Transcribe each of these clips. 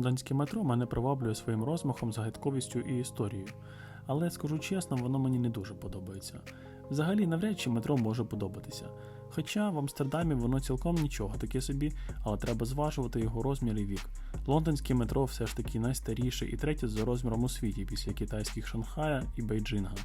Лондонське метро мене приваблює своїм розмахом, загадковістю і історією. Але скажу чесно, воно мені не дуже подобається. Взагалі, навряд чи метро може подобатися. Хоча в Амстердамі воно цілком нічого таке собі, але треба зважувати його розмір і вік. Лондонське метро все ж таки найстаріше і третє за розміром у світі після китайських Шанхая і Бейджинга.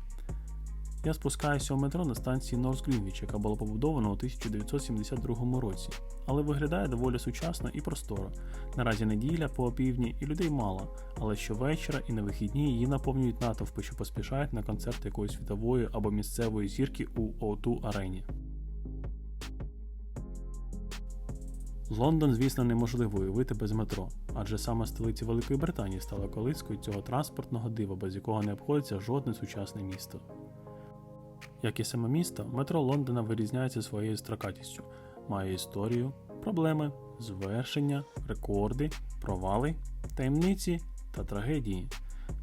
Я спускаюся у метро на станції Норс Грінвіч, яка була побудована у 1972 році, але виглядає доволі сучасно і просторо. Наразі неділя по опівдні і людей мало, але щовечора і на вихідні її наповнюють натовпи, що поспішають на концерт якоїсь світової або місцевої зірки у O2 арені. Лондон, звісно, неможливо уявити без метро, адже саме столиця Великої Британії стала колискою цього транспортного дива, без якого не обходиться жодне сучасне місто. Як і саме місто, метро Лондона вирізняється своєю строкатістю, має історію, проблеми, звершення, рекорди, провали, таємниці та трагедії.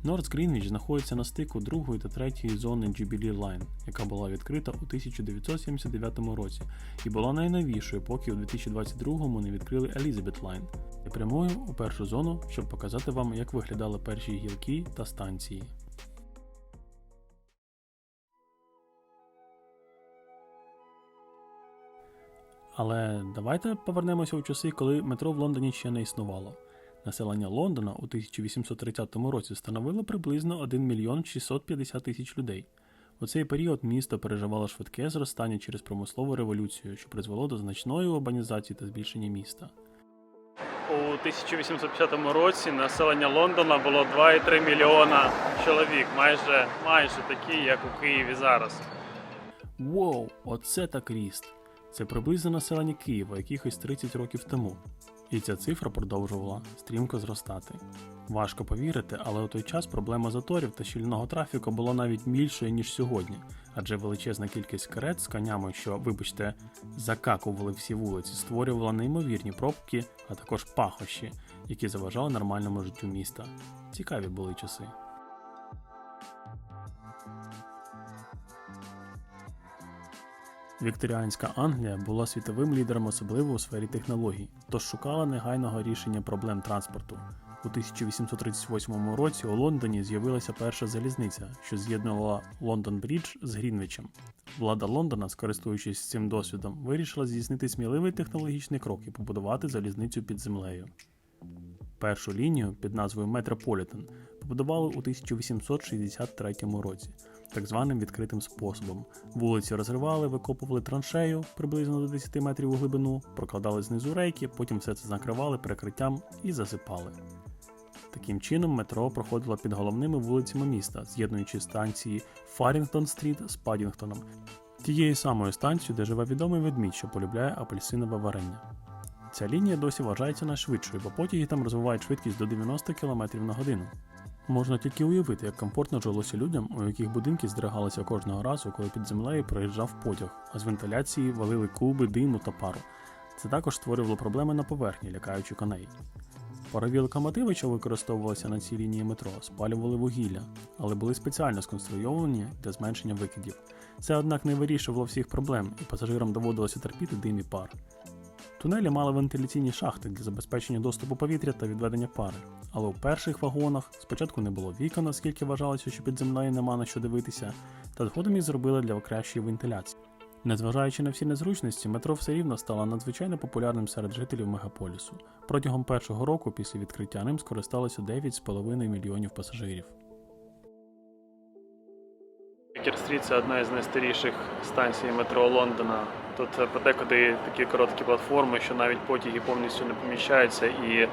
Норс Грінвіч знаходиться на стику другої та третьої зони Jubilee Line, яка була відкрита у 1979 році і була найновішою, поки у 2022-му не відкрили Elizabeth Line. Я прямую у першу зону, щоб показати вам, як виглядали перші гілки та станції. Але давайте повернемося у часи, коли метро в Лондоні ще не існувало. Населення Лондона у 1830 році становило приблизно 1 мільйон 650 тисяч людей. У цей період місто переживало швидке зростання через промислову революцію, що призвело до значної урбанізації та збільшення міста. У 1850 році населення Лондона було 2,3 мільйона чоловік, майже, майже такі, як у Києві зараз. Воу, оце так ріст! Це приблизно населення Києва якихось 30 років тому. І ця цифра продовжувала стрімко зростати. Важко повірити, але у той час проблема заторів та щільного трафіку була навіть більшою, ніж сьогодні, адже величезна кількість карет з конями, що, вибачте, закакували всі вулиці, створювала неймовірні пробки, а також пахощі, які заважали нормальному життю міста. Цікаві були часи. Вікторіанська Англія була світовим лідером особливо у сфері технологій, тож шукала негайного рішення проблем транспорту. У 1838 році у Лондоні з'явилася перша залізниця, що з'єднувала Лондон Брідж з Грінвічем. Влада Лондона, скористуючись цим досвідом, вирішила здійснити сміливий технологічний крок і побудувати залізницю під землею. Першу лінію під назвою Метрополітен побудували у 1863 році, так званим відкритим способом. Вулиці розривали, викопували траншею приблизно до 10 метрів у глибину, прокладали знизу рейки, потім все це накривали перекриттям і засипали. Таким чином, метро проходило під головними вулицями міста, з'єднуючи станції Фарінгтон-стріт з Падінгтоном, тією самою станцією, де живе відомий ведмідь, що полюбляє апельсинове варення. Ця лінія досі вважається найшвидшою, бо потяги там розвивають швидкість до 90 км на годину. Можна тільки уявити, як комфортно жилося людям, у яких будинки здригалися кожного разу, коли під землею проїжджав потяг, а з вентиляції валили клуби диму та пару. Це також створювало проблеми на поверхні, лякаючи коней. Парові локомотиви, що використовувалися на цій лінії метро, спалювали вугілля, але були спеціально сконструйовані для зменшення викидів. Це, однак, не вирішувало всіх проблем, і пасажирам доводилося терпіти дим і пар. Тунелі мали вентиляційні шахти для забезпечення доступу повітря та відведення пари, але у перших вагонах спочатку не було вікон, оскільки вважалося, що під землею нема на що дивитися, та згодом їх зробили для кращої вентиляції. Незважаючи на всі незручності, метро все рівно стало надзвичайно популярним серед жителів мегаполісу. Протягом першого року після відкриття ним скористалося 9,5 мільйонів пасажирів. Бікер-стріт – це одна із найстаріших станцій метро Лондона. Тут е, подекуди такі короткі платформи, що навіть потяги повністю не поміщаються, і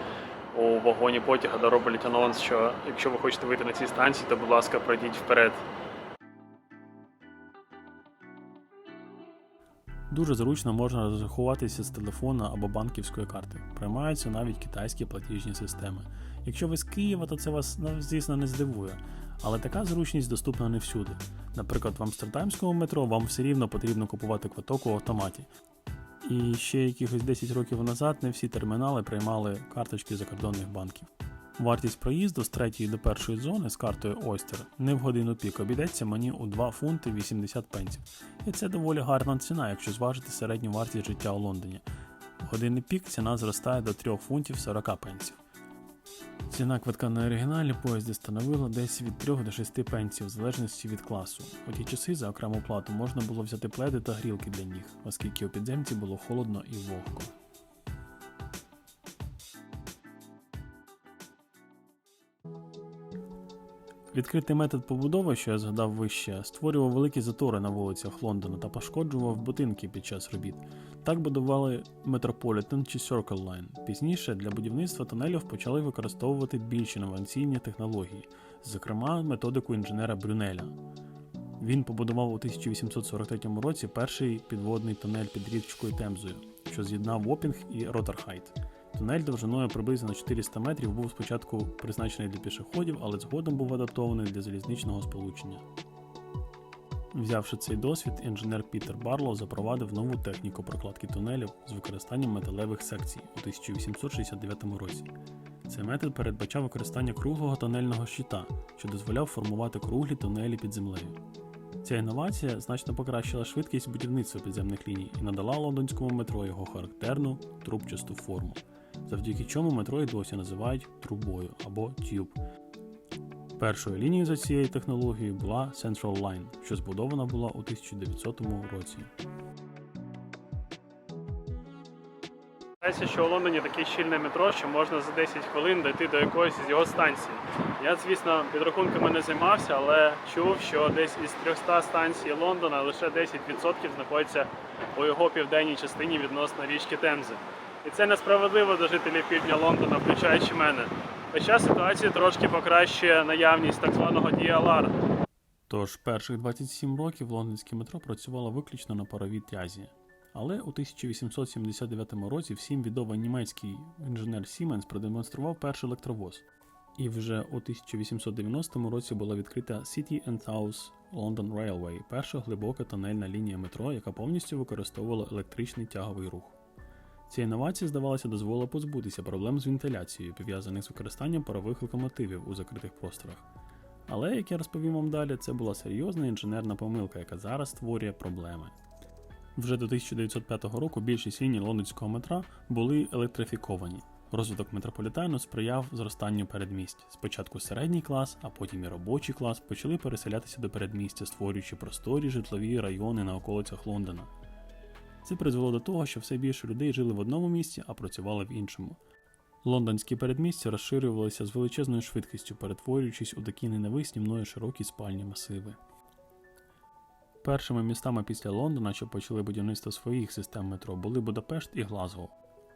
у вагоні потяга дороблять анонс, що якщо ви хочете вийти на цій станції, то будь ласка, пройдіть вперед. Дуже зручно можна розрахуватися з телефона або банківської карти. Приймаються навіть китайські платіжні системи. Якщо ви з Києва, то це вас, ну, звісно, не здивує. Але така зручність доступна не всюди. Наприклад, в Амстердамському метро вам все рівно потрібно купувати квиток у автоматі. І ще якихось 10 років назад не всі термінали приймали карточки закордонних банків. Вартість проїзду з третьої до першої зони з картою Oyster не в годину пік обійдеться мені у 2 фунти 80 пенсів. І це доволі гарна ціна, якщо зважити середню вартість життя у Лондоні. В години пік ціна зростає до 3 фунтів 40 пенсів. Ціна квитка на оригіналі поїзді становила десь від 3 до 6 пенсів, в залежності від класу. У ті часи за окрему плату можна було взяти пледи та грілки для ніг, оскільки у підземці було холодно і вогко. Відкритий метод побудови, що я згадав вище, створював великі затори на вулицях Лондона та пошкоджував будинки під час робіт. Так будували Metropolitan чи Circle Line. Пізніше для будівництва тунелів почали використовувати більш інноваційні технології, зокрема методику інженера Брюнеля. Він побудував у 1843 році перший підводний тунель під річкою Темзою, що з'єднав Вопінг і Роттерхайт. Тунель довжиною приблизно 400 метрів був спочатку призначений для пішоходів, але згодом був адаптований для залізничного сполучення. Взявши цей досвід, інженер Пітер Барлоу запровадив нову техніку прокладки тунелів з використанням металевих секцій у 1869 році. Цей метод передбачав використання круглого тунельного щита, що дозволяв формувати круглі тунелі під землею. Ця інновація значно покращила швидкість будівництва підземних ліній і надала лондонському метро його характерну трубчасту форму, завдяки чому метро й досі називають трубою або тюб. Першою лінією за цією технологією була Central Line, що збудована була у 1900 році. Що у Лондоні таке щільне метро, що можна за 10 хвилин дойти до якоїсь з його станцій. Я, звісно, підрахунками не займався, але чув, що десь із 300 станцій Лондона лише 10% знаходяться у його південній частині відносно річки Темзи. І це несправедливо до жителів півдня Лондона, включаючи мене. Хоча ситуацію трошки покращує наявність так званого DLR. Тож перших 27 років лондонське метро працювало виключно на паровій тязі. Але у 1879 році всім відомий німецький інженер Сіменс продемонстрував перший електровоз. І вже у 1890 році була відкрита City and South London Railway, перша глибока тунельна лінія метро, яка повністю використовувала електричний тяговий рух. Ця інновація, здавалося, дозволила позбутися проблем з вентиляцією, пов'язаних з використанням парових локомотивів у закритих просторах. Але, як я розповім вам далі, це була серйозна інженерна помилка, яка зараз створює проблеми. Вже до 1905 року більшість ліній лондонського метра були електрифіковані. Розвиток метрополітену сприяв зростанню передмість. Спочатку середній клас, а потім і робочий клас почали переселятися до передмістя, створюючи просторі житлові райони на околицях Лондона. Це призвело до того, що все більше людей жили в одному місці, а працювали в іншому. Лондонські передмістя розширювалися з величезною швидкістю, перетворюючись у такі ненависні мною широкі спальні масиви. Першими містами після Лондона, що почали будівництво своїх систем метро, були Будапешт і Глазго.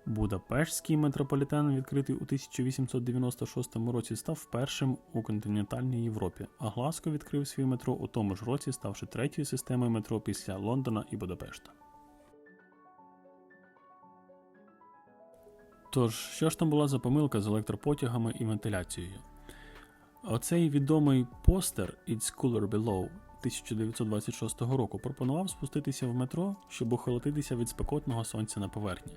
Будапештський метрополітен, відкритий у 1896 році, став першим у континентальній Європі, а Глазго відкрив свій метро у тому ж році, ставши третьою системою метро після Лондона і Будапешта. Тож, що ж там була за помилка з електропотягами і вентиляцією? Оцей відомий постер It's Cooler Below 1926 року пропонував спуститися в метро, щоб охолодитися від спекотного сонця на поверхні.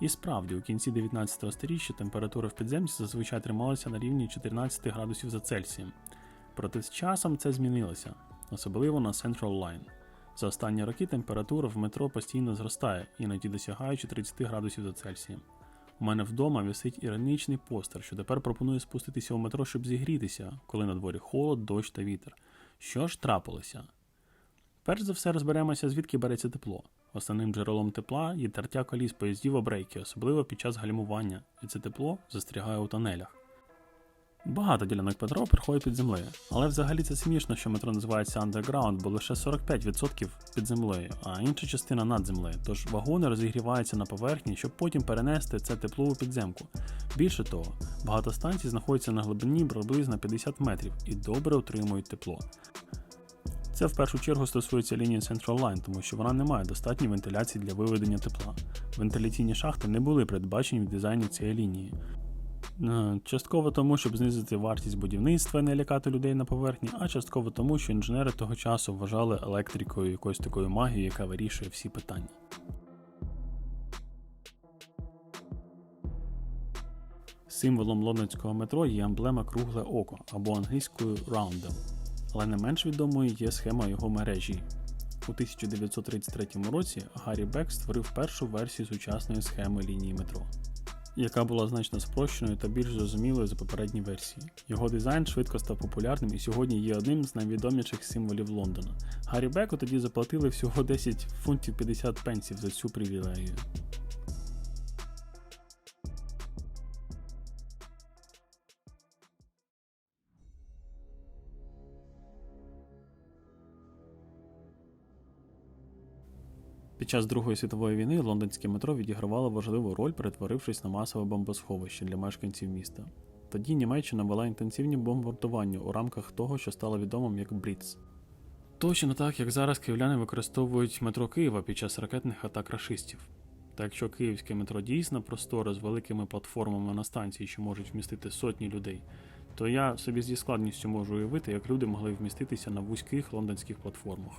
І справді, у кінці 19 століття температура в підземці зазвичай трималася на рівні 14 градусів за Цельсієм. Проте з часом це змінилося, особливо на Central Line. За останні роки температура в метро постійно зростає, іноді досягаючи 30 градусів за Цельсієм. У мене вдома висить іронічний постер, що тепер пропонує спуститися у метро, щоб зігрітися, коли на дворі холод, дощ та вітер. Що ж трапилося? Перш за все розберемося, звідки береться тепло. Основним джерелом тепла є тертя коліс поїздів обрейки, особливо під час гальмування, і це тепло застрягає у тонелях. Багато ділянок метро приходять під землею, але взагалі це смішно, що метро називається Underground, бо лише 45% під землею, а інша частина над землею. Тож вагони розігріваються на поверхні, щоб потім перенести це тепло у підземку. Більше того, багато станцій знаходяться на глибині приблизно 50 метрів і добре отримують тепло. Це в першу чергу стосується лінії Central Line, тому що вона не має достатньої вентиляції для виведення тепла. Вентиляційні шахти не були передбачені в дизайні цієї лінії. Е, Частково тому, щоб знизити вартість будівництва і не лякати людей на поверхні, а частково тому, що інженери того часу вважали електрикою якоюсь такою магією, яка вирішує всі питання. Символом лондонського метро є емблема кругле око або англійською roundel, але не менш відомою є схема його мережі. У 1933 році Гаррі Бек створив першу версію сучасної схеми лінії метро. Яка була значно спрощеною та більш зрозумілою за попередні версії. Його дизайн швидко став популярним і сьогодні є одним з найвідоміших символів Лондона. Гаррі Беку тоді заплатили всього 10 фунтів 50 пенсів за цю привілегію. Час Другої світової війни лондонське метро відігравало важливу роль, перетворившись на масове бомбосховище для мешканців міста. Тоді Німеччина вела інтенсивні бомбардування у рамках того, що стало відомим як Бліц. Точно так, як зараз київляни використовують метро Києва під час ракетних атак рашистів. Та якщо київське метро дійсно просторе з великими платформами на станції, що можуть вмістити сотні людей, то я собі зі складністю можу уявити, як люди могли вміститися на вузьких лондонських платформах.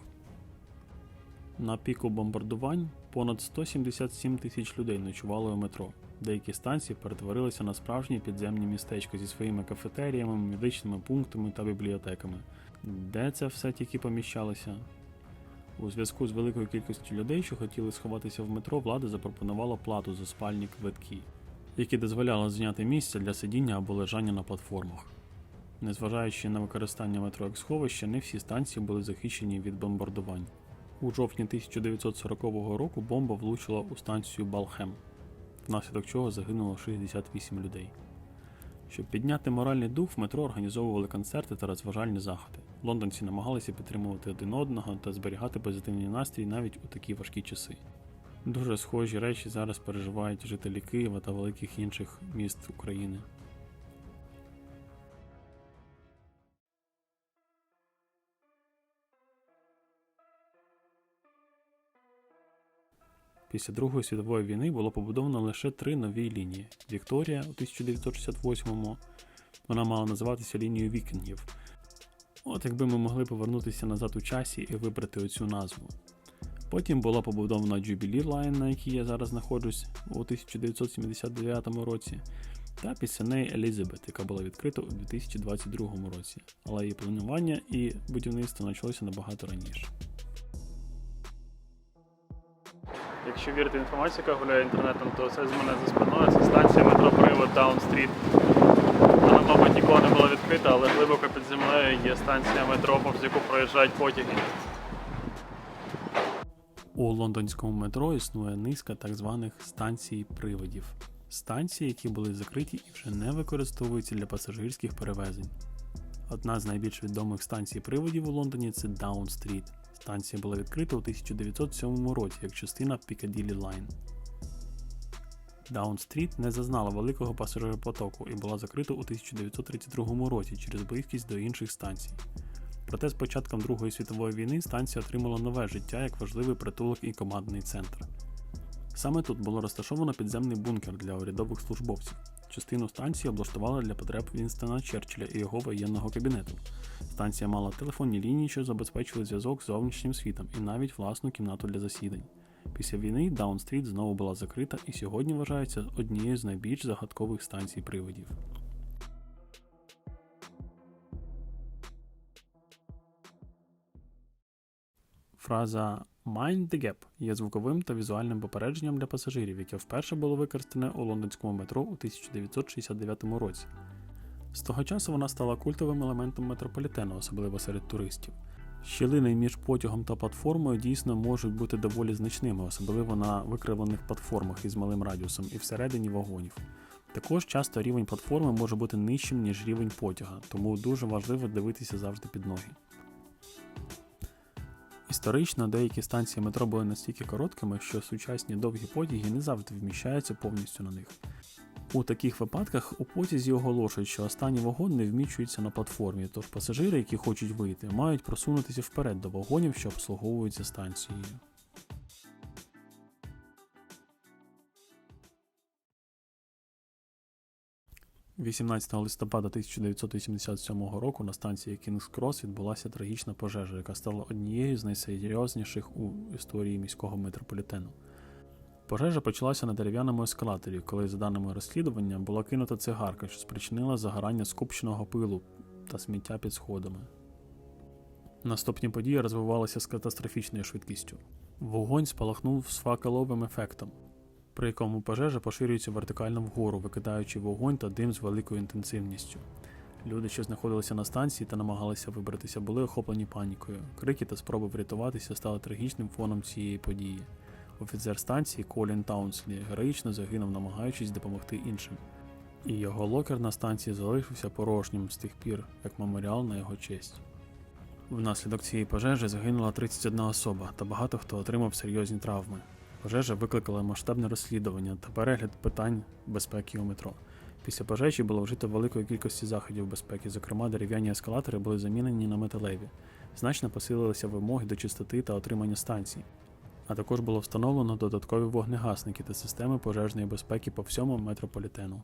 На піку бомбардувань понад 177 тисяч людей ночували у метро. Деякі станції перетворилися на справжні підземні містечка зі своїми кафетеріями, медичними пунктами та бібліотеками. Де це все тільки поміщалося? У зв'язку з великою кількістю людей, що хотіли сховатися в метро, влада запропонувала плату за спальні квитки, які дозволяли зняти місце для сидіння або лежання на платформах. Незважаючи на використання метро як сховища, не всі станції були захищені від бомбардувань. У жовтні 1940 року бомба влучила у станцію Балхем, внаслідок чого загинуло 68 людей. Щоб підняти моральний дух, в метро організовували концерти та розважальні заходи. Лондонці намагалися підтримувати один одного та зберігати позитивний настрій навіть у такі важкі часи. Дуже схожі речі зараз переживають жителі Києва та великих інших міст України. Після Другої світової війни було побудовано лише три нові лінії: Вікторія у 1968-му. Вона мала називатися лінією вікінгів. От якби ми могли повернутися назад у часі і вибрати оцю назву. Потім була побудована Jubilee Line, на якій я зараз знаходжусь у 1979 році, та після неї Елізабет, яка була відкрита у 2022 році, але її планування і будівництво почалося набагато раніше. Якщо вірити інформації, яка гуляє інтернетом, то це з мене за спиною. Це станція метро Привод Даун-стріт. Вона, мабуть, ніколи не була відкрита, але глибоко під землею є станція метро, повз яку проїжджають потяги. У лондонському метро існує низка так званих станцій приводів. Станції, які були закриті і вже не використовуються для пасажирських перевезень. Одна з найбільш відомих станцій приводів у Лондоні це Даун-стріт. Станція була відкрита у 1907 році як частина Piccadilly Line. Даун-стріт не зазнала великого пасажиропотоку і була закрита у 1932 році через близькість до інших станцій. Проте з початком Другої світової війни станція отримала нове життя як важливий притулок і командний центр. Саме тут було розташовано підземний бункер для урядових службовців. Частину станції облаштували для потреб Вінстона Черчилля і його воєнного кабінету. Станція мала телефонні лінії, що забезпечили зв'язок з зовнішнім світом, і навіть власну кімнату для засідань. Після війни Даун-стріт знову була закрита і сьогодні вважається однією з найбільш загадкових станцій приводів. Фраза Mind the Gap є звуковим та візуальним попередженням для пасажирів, яке вперше було використане у лондонському метро у 1969 році. З того часу вона стала культовим елементом метрополітену, особливо серед туристів. Щілини між потягом та платформою дійсно можуть бути доволі значними, особливо на викривлених платформах із малим радіусом і всередині вагонів. Також часто рівень платформи може бути нижчим, ніж рівень потяга, тому дуже важливо дивитися завжди під ноги. Історично деякі станції метро були настільки короткими, що сучасні довгі потяги не завжди вміщаються повністю на них. У таких випадках у потязі оголошують, що останній вагон не вміщується на платформі, тож пасажири, які хочуть вийти, мають просунутися вперед до вагонів, що обслуговуються станцією. – 18 листопада 1987 року на станції King's Cross відбулася трагічна пожежа, яка стала однією з найсерйозніших у історії міського метрополітену. Пожежа почалася на дерев'яному ескалаторі, коли, за даними розслідування, була кинута цигарка, що спричинила загорання скупченого пилу та сміття під сходами. Наступні події розвивалися з катастрофічною швидкістю. Вогонь спалахнув з факеловим ефектом. При якому пожежа поширюється вертикально вгору, викидаючи вогонь та дим з великою інтенсивністю. Люди, що знаходилися на станції та намагалися вибратися, були охоплені панікою. Крики та спроби врятуватися стали трагічним фоном цієї події. Офіцер станції Колін Таунслі героїчно загинув, намагаючись допомогти іншим. І його локер на станції залишився порожнім з тих пір, як меморіал на його честь. Внаслідок цієї пожежі загинула 31 особа, та багато хто отримав серйозні травми. Пожежа викликала масштабне розслідування та перегляд питань безпеки у метро. Після пожежі було вжито великої кількості заходів безпеки, зокрема дерев'яні ескалатори були замінені на металеві. Значно посилилися вимоги до чистоти та отримання станцій. А також було встановлено додаткові вогнегасники та системи пожежної безпеки по всьому метрополітену.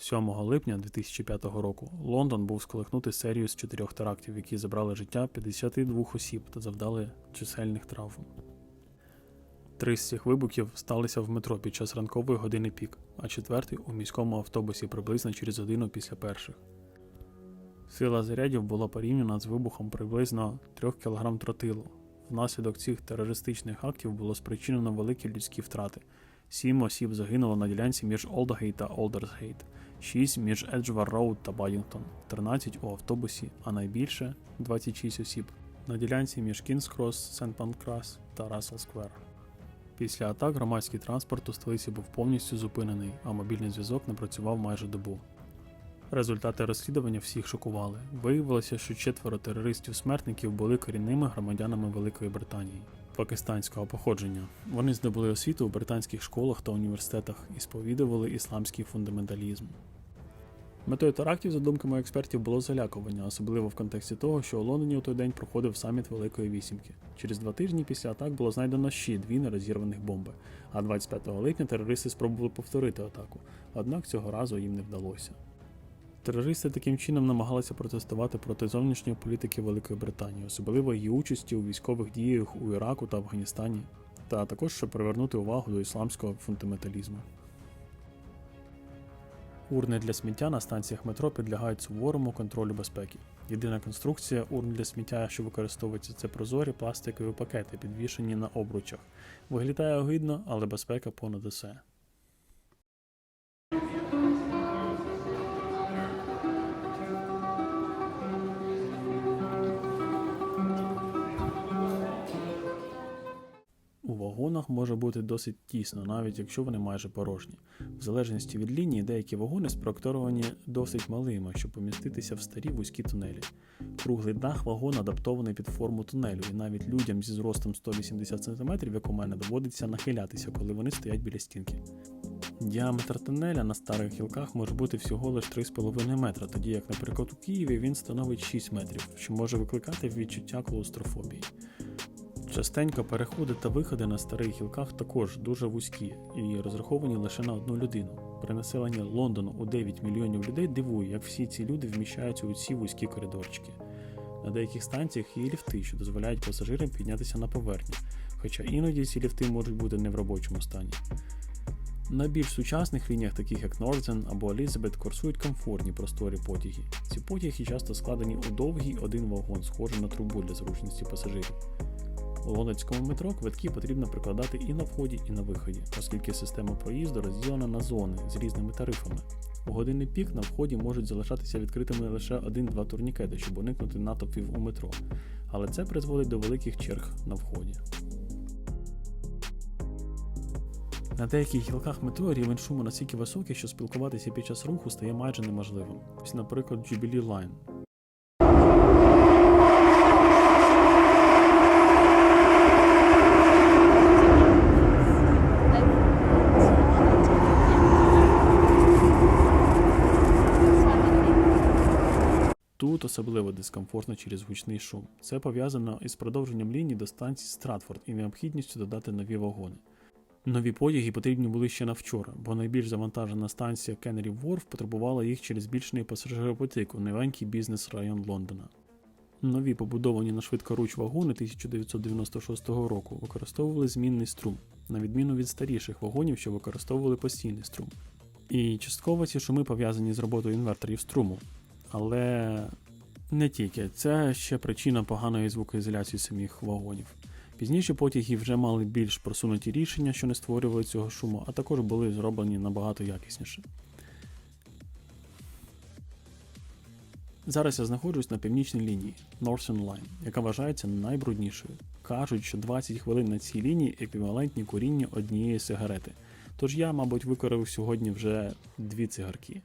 7 липня 2005 року Лондон був сколихнутий серією з чотирьох терактів, які забрали життя 52 осіб та завдали чисельних травм. Три з цих вибухів сталися в метро під час ранкової години пік, а четвертий у міському автобусі приблизно через годину після перших. Сила зарядів була порівняна з вибухом приблизно 3 кг тротилу. Внаслідок цих терористичних актів було спричинено великі людські втрати. Сім осіб загинуло на ділянці між Олдгейт та Олдерсгейт, 6 між Еджвар Роуд та Бадінгтон, 13 у автобусі, а найбільше 26 осіб на ділянці між Кінс Крос, Сент Панкрас та Рассел Сквер. Після атак громадський транспорт у столиці був повністю зупинений, а мобільний зв'язок не працював майже добу. Результати розслідування всіх шокували. Виявилося, що четверо терористів-смертників були корінними громадянами Великої Британії пакистанського походження. Вони здобули освіту у британських школах та університетах і сповідували ісламський фундаменталізм. Метою терактів, за думками експертів, було залякування, особливо в контексті того, що у Лондоні у той день проходив саміт Великої Вісімки. Через два тижні після атак було знайдено ще дві нерозірваних бомби, а 25 липня терористи спробували повторити атаку, однак цього разу їм не вдалося. Терористи таким чином намагалися протестувати проти зовнішньої політики Великої Британії, особливо її участі у військових діях у Іраку та Афганістані, та також щоб привернути увагу до ісламського фундаменталізму. Урни для сміття на станціях метро підлягають суворому контролю безпеки. Єдина конструкція урн для сміття, що використовується, це прозорі пластикові пакети, підвішені на обручах. Виглядає огидно, але безпека понад усе. Вагонах може бути досить тісно, навіть якщо вони майже порожні. В залежності від лінії, деякі вагони спроектовані досить малими, щоб поміститися в старі вузькі тунелі. Круглий дах вагона адаптований під форму тунелю, і навіть людям зі зростом 180 см, як у мене, доводиться нахилятися, коли вони стоять біля стінки. Діаметр тунеля на старих гілках може бути всього лише 3,5 метра, тоді як, наприклад, у Києві він становить 6 метрів, що може викликати відчуття клаустрофобії. Частенько переходи та виходи на старих гілках також дуже вузькі і розраховані лише на одну людину. При населенні Лондону у 9 мільйонів людей дивує, як всі ці люди вміщаються у ці вузькі коридорчики. На деяких станціях є ліфти, що дозволяють пасажирам піднятися на поверхню, хоча іноді ці ліфти можуть бути не в робочому стані. На більш сучасних лініях, таких як Northern або Elizabeth, курсують комфортні просторі потяги. Ці потяги часто складені у довгий один вагон, схожий на трубу для зручності пасажирів. У лондонському метро квитки потрібно прикладати і на вході, і на виході, оскільки система проїзду розділена на зони з різними тарифами. У годинний пік на вході можуть залишатися відкритими лише один-два турнікети, щоб уникнути натовпів у метро, але це призводить до великих черг на вході. На деяких гілках метро рівень шуму настільки високий, що спілкуватися під час руху стає майже неможливим. Ось, наприклад, Jubilee Line. Тут особливо дискомфортно через гучний шум. Це пов'язано із продовженням лінії до станції Стратфорд і необхідністю додати нові вагони. Нові потяги потрібні були ще на вчора, бо найбільш завантажена станція Кеннері Ворф потребувала їх через збільшений пасажиропотік у новенький бізнес-район Лондона. Нові побудовані на швидкоруч вагони 1996 року використовували змінний струм, на відміну від старіших вагонів, що використовували постійний струм. І частково ці шуми пов'язані з роботою інверторів струму, але Не тільки, це ще причина поганої звукоізоляції самих вагонів. Пізніше потяги вже мали більш просунуті рішення, що не створювали цього шуму, а також були зроблені набагато якісніше. Зараз я знаходжусь на північній лінії Northern Line, яка вважається найбруднішою. Кажуть, що 20 хвилин на цій лінії еквівалентні курінню однієї сигарети. Тож я, мабуть, викорив сьогодні вже дві цигарки.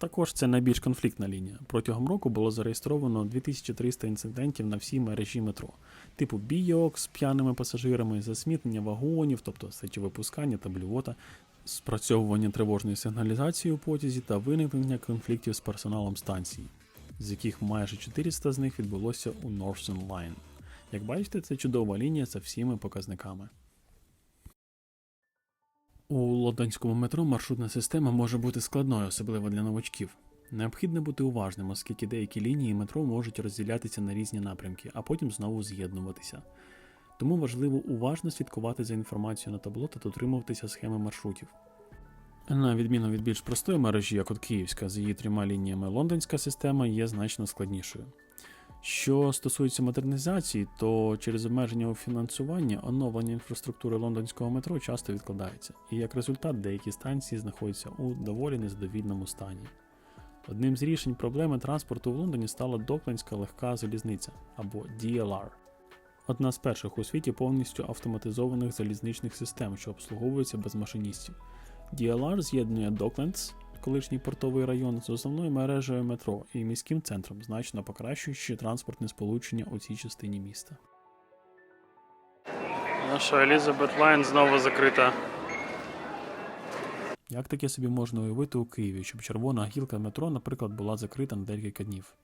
Також це найбільш конфліктна лінія. Протягом року було зареєстровано 2300 інцидентів на всій мережі метро, типу бійок з п'яними пасажирами, засмітнення вагонів, тобто сечовипускання та блювота, спрацьовування тривожної сигналізації у потязі та виникнення конфліктів з персоналом станції, з яких майже 400 з них відбулося у Northern Line. Як бачите, це чудова лінія за всіми показниками. У лондонському метро маршрутна система може бути складною, особливо для новачків. Необхідно бути уважним, оскільки деякі лінії метро можуть розділятися на різні напрямки, а потім знову з'єднуватися. Тому важливо уважно слідкувати за інформацією на табло та дотримуватися схеми маршрутів. На відміну від більш простої мережі, як от Київська, з її трьома лініями, лондонська система є значно складнішою. Що стосується модернізації, то через обмеження у фінансуванні оновлення інфраструктури лондонського метро часто відкладається, і як результат деякі станції знаходяться у доволі незадовільному стані. Одним з рішень проблеми транспорту в Лондоні стала Доклендська легка залізниця або DLR. Одна з перших у світі повністю автоматизованих залізничних систем, що обслуговуються без машиністів. DLR з'єднує Доклендс, колишній портовий район, з основною мережею метро і міським центром, значно покращуючи транспортне сполучення у цій частині міста. Наша Елізабет Лайн знову закрита. Як таке собі можна уявити у Києві, щоб червона гілка метро, наприклад, була закрита на декілька днів?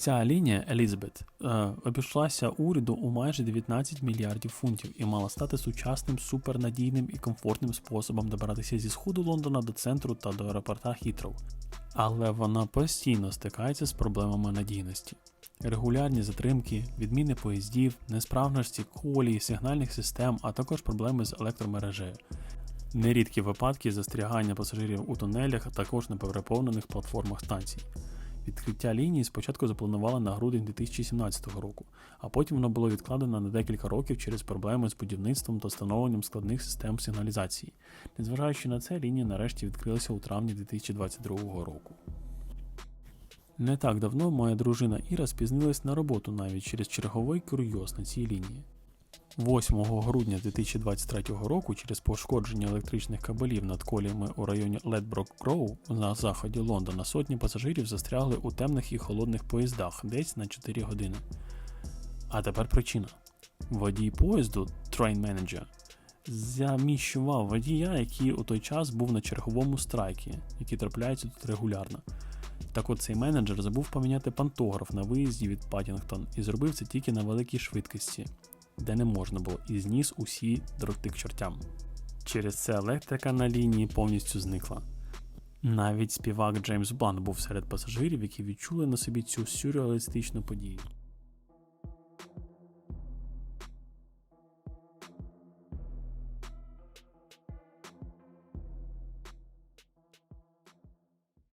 Ця лінія Елізабет е, обійшлася уряду у майже 19 мільярдів фунтів і мала стати сучасним, супернадійним і комфортним способом добратися зі сходу Лондона до центру та до аеропорта Хітроу. Але вона постійно стикається з проблемами надійності. Регулярні затримки, відміни поїздів, несправності колій, сигнальних систем, а також проблеми з електромережею. Нерідкі випадки застрягання пасажирів у тунелях, а також на переповнених платформах станцій. Відкриття лінії спочатку запланували на грудень 2017 року, а потім воно було відкладено на декілька років через проблеми з будівництвом та встановленням складних систем сигналізації. Незважаючи на це, лінія нарешті відкрилася у травні 2022 року. Не так давно моя дружина Іра спізнилась на роботу навіть через черговий курйоз на цій лінії. 8 грудня 2023 року через пошкодження електричних кабелів над коліями у районі Ледброк Гроу на заході Лондона сотні пасажирів застрягли у темних і холодних поїздах десь на 4 години. А тепер причина. Водій поїзду, Train Manager, заміщував водія, який у той час був на черговому страйкі, який трапляється тут регулярно. Так от цей менеджер забув поміняти пантограф на виїзді від Паттінгтон і зробив це тільки на великій швидкості, де не можна було, і зніс усі дроти к чортям. Через це електрика на лінії повністю зникла. Навіть співак Джеймс Блант був серед пасажирів, які відчули на собі цю сюрреалістичну подію.